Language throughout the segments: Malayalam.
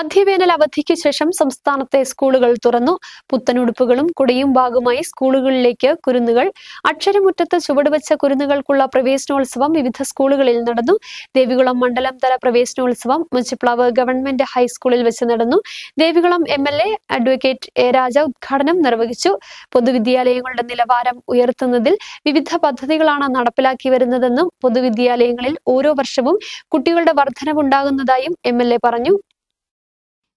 മധ്യവേനൽ അവധിക്ക് ശേഷം സംസ്ഥാനത്തെ സ്കൂളുകൾ തുറന്നു. പുത്തനുടുപ്പുകളും കുടയും ഭാഗമായി സ്കൂളുകളിലേക്ക് കുരുന്നുകൾ. അക്ഷരമുറ്റത്ത് ചുവടുവെച്ച കുരുന്നുകൾക്കുള്ള പ്രവേശനോത്സവം വിവിധ സ്കൂളുകളിൽ നടന്നു. ദേവികുളം മണ്ഡലം തല പ്രവേശനോത്സവം മുച്ചിപ്ലാവ് ഗവൺമെന്റ് ഹൈസ്കൂളിൽ വെച്ച് നടന്നു. Devikulam M L A advocate A Raja ഉദ്ഘാടനം നിർവഹിച്ചു. പൊതുവിദ്യാലയങ്ങളുടെ നിലവാരം ഉയർത്തുന്നതിൽ വിവിധ പദ്ധതികളാണ് നടപ്പിലാക്കി വരുന്നതെന്നും പൊതുവിദ്യാലയങ്ങളിൽ ഓരോ വർഷവും കുട്ടികളുടെ വർധനവുണ്ടാകുന്നതായും എം എൽ എ പറഞ്ഞു.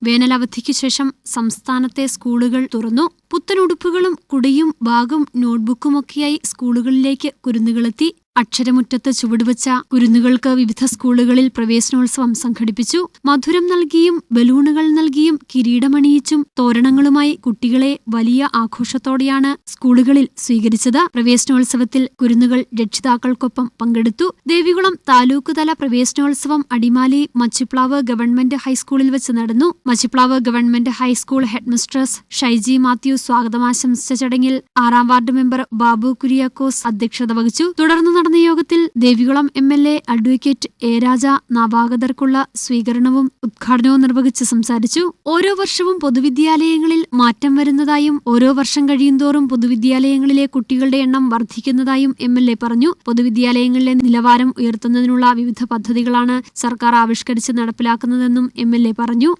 വേനലവധിക്ക് ശേഷം സംസ്ഥാനത്തെ സ്കൂളുകൾ തുറന്നു. പുത്തനുടുപ്പുകളും കുടിയും ബാഗും നോട്ട്ബുക്കുമൊക്കെയായി സ്കൂളുകളിലേക്ക് കുരുന്നുകളെത്തി. അക്ഷരമുറ്റത്ത് ചുവടുവച്ച കുരുന്നുകൾക്ക് വിവിധ സ്കൂളുകളിൽ പ്രവേശനോത്സവം സംഘടിപ്പിച്ചു. മധുരം നൽകിയും ബലൂണുകൾ നൽകിയും കിരീടമണിയിച്ചും തോരണങ്ങളുമായി കുട്ടികളെ വലിയ ആഘോഷത്തോടെയാണ് സ്കൂളുകളിൽ സ്വീകരിച്ചത്. പ്രവേശനോത്സവത്തിൽ കുരുന്നുകൾ രക്ഷിതാക്കൾക്കൊപ്പം പങ്കെടുത്തു. ദേവികുളം താലൂക്ക് തല പ്രവേശനോത്സവം അടിമാലി മച്ചിപ്ലാവ് ഗവൺമെന്റ് ഹൈസ്കൂളിൽ വെച്ച് നടന്നു. Machiplavu government high school headmistress Shaiji Mathew സ്വാഗതമാശംസിച്ച ചടങ്ങിൽ ആറാം വാർഡ് മെമ്പർ ബാബു കുര്യാക്കോസ് അധ്യക്ഷത വഹിച്ചു. തുടർന്ന് നടന്ന യോഗത്തിൽ Devikulam M L A advocate A Raja നവാഗതർക്കുള്ള സ്വീകരണവും ഉദ്ഘാടനവും നിർവഹിച്ച് സംസാരിച്ചു. ഓരോ വർഷവും പൊതുവിദ്യാലയങ്ങളിൽ മാറ്റം വരുന്നതായും ഓരോ വർഷം കഴിയുന്തോറും പൊതുവിദ്യാലയങ്ങളിലെ കുട്ടികളുടെ എണ്ണം വർദ്ധിക്കുന്നതായും എം എൽ എ പറഞ്ഞു. പൊതുവിദ്യാലയങ്ങളിലെ നിലവാരം ഉയർത്തുന്നതിനുള്ള വിവിധ പദ്ധതികളാണ് സർക്കാർ ആവിഷ്കരിച്ച് നടപ്പിലാക്കുന്നതെന്നും എം എൽ എ പറഞ്ഞു.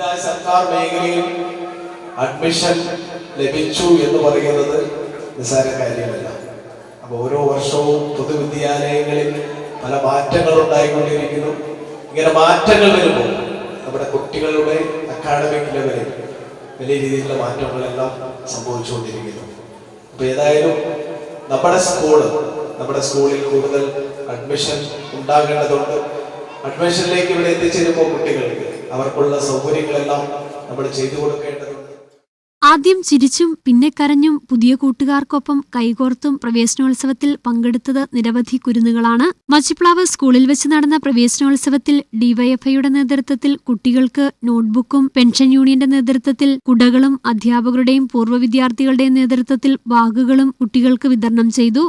പുതിയതായ സർക്കാർ മേഖലയിൽ അഡ്മിഷൻ ലഭിച്ചു എന്ന് പറയുന്നത് നിസ്സാര കാര്യമല്ല. അപ്പൊ ഓരോ വർഷവും പൊതുവിദ്യാലയങ്ങളിൽ പല മാറ്റങ്ങൾ ഉണ്ടായിക്കൊണ്ടിരിക്കുന്നു. ഇങ്ങനെ മാറ്റങ്ങൾ വരുമ്പോൾ നമ്മുടെ കുട്ടികളുടെ അക്കാഡമിക് ലെവലിൽ വലിയ രീതിയിലുള്ള മാറ്റങ്ങളെല്ലാം സംഭവിച്ചുകൊണ്ടിരിക്കുന്നു. അപ്പൊ ഏതായാലും നമ്മുടെ സ്കൂൾ നമ്മുടെ സ്കൂളിൽ കൂടുതൽ അഡ്മിഷൻ ഉണ്ടാകേണ്ടതുണ്ട്. അഡ്മിഷനിലേക്ക് ഇവിടെ എത്തിച്ചേരുമ്പോൾ കുട്ടികൾക്ക് അവർക്കുള്ള സൗകര്യങ്ങളെല്ലാം നമ്മൾ ചെയ്തു കൊടുക്കേണ്ടതുണ്ട്. ആദ്യം ചിരിച്ചും പിന്നെ കരഞ്ഞും പുതിയ കൂട്ടുകാർക്കൊപ്പം കൈകോർത്തും പ്രവേശനോത്സവത്തിൽ പങ്കെടുത്തത് നിരവധി കുരുന്നുകളാണ്. മച്ചിപ്ലാവ് സ്കൂളിൽ വെച്ച് നടന്ന പ്രവേശനോത്സവത്തിൽ ഡിവൈഎഫ്ഐയുടെ നേതൃത്വത്തിൽ കുട്ടികൾക്ക് നോട്ട്ബുക്കും പെൻഷൻ യൂണിയന്റെ നേതൃത്വത്തിൽ കുടകളും അധ്യാപകരുടെയും പൂർവ വിദ്യാർത്ഥികളുടെയും നേതൃത്വത്തിൽ ബാഗുകളും കുട്ടികൾക്ക് വിതരണം ചെയ്തു.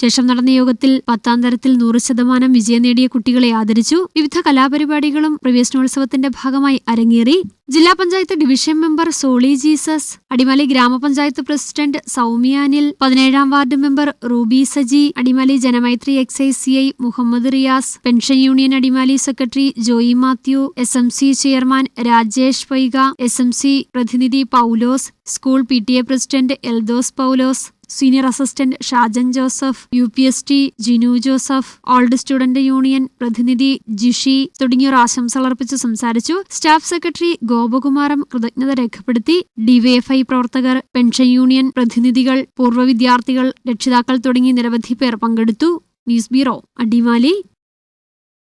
ശേഷം നടന്ന യോഗത്തിൽ പത്താം തരത്തിൽ നൂറ് ശതമാനം വിജയം നേടിയ കുട്ടികളെ ആദരിച്ചു. വിവിധ കലാപരിപാടികളും പ്രവേശനോത്സവത്തിന്റെ ഭാഗമായി അരങ്ങേറി. ജില്ലാ panchayat division member Soly Jesus Adimali ഗ്രാമപഞ്ചായത്ത് പ്രസിഡന്റ് സൗമ്യാനിൽ പതിനേഴാം ward member Ruby Saji Adimali Janamaithri excise C I Muhammad Riyas pension union Adimali secretary Joy Mathew S M C chairman Rajesh Vaiga S M C പ്രതിനിധി Paulose school P T A president Eldhose Paulose senior assistant Shajan Joseph U P S T Jinu Joseph old student union പ്രതിനിധി ജിഷി തുടങ്ങിയവർ ആശംസകൾ അർപ്പിച്ച് സംസാരിച്ചു. സ്റ്റാഫ് സെക്രട്ടറി ഗോപകുമാരം കൃതജ്ഞത രേഖപ്പെടുത്തി. ഡിവൈഎഫ്ഐ പ്രവർത്തകർ പെൻഷൻ യൂണിയൻ പ്രതിനിധികൾ പൂർവ വിദ്യാർത്ഥികൾ രക്ഷിതാക്കൾ തുടങ്ങി നിരവധി പേർ പങ്കെടുത്തു. News bureau Adimali.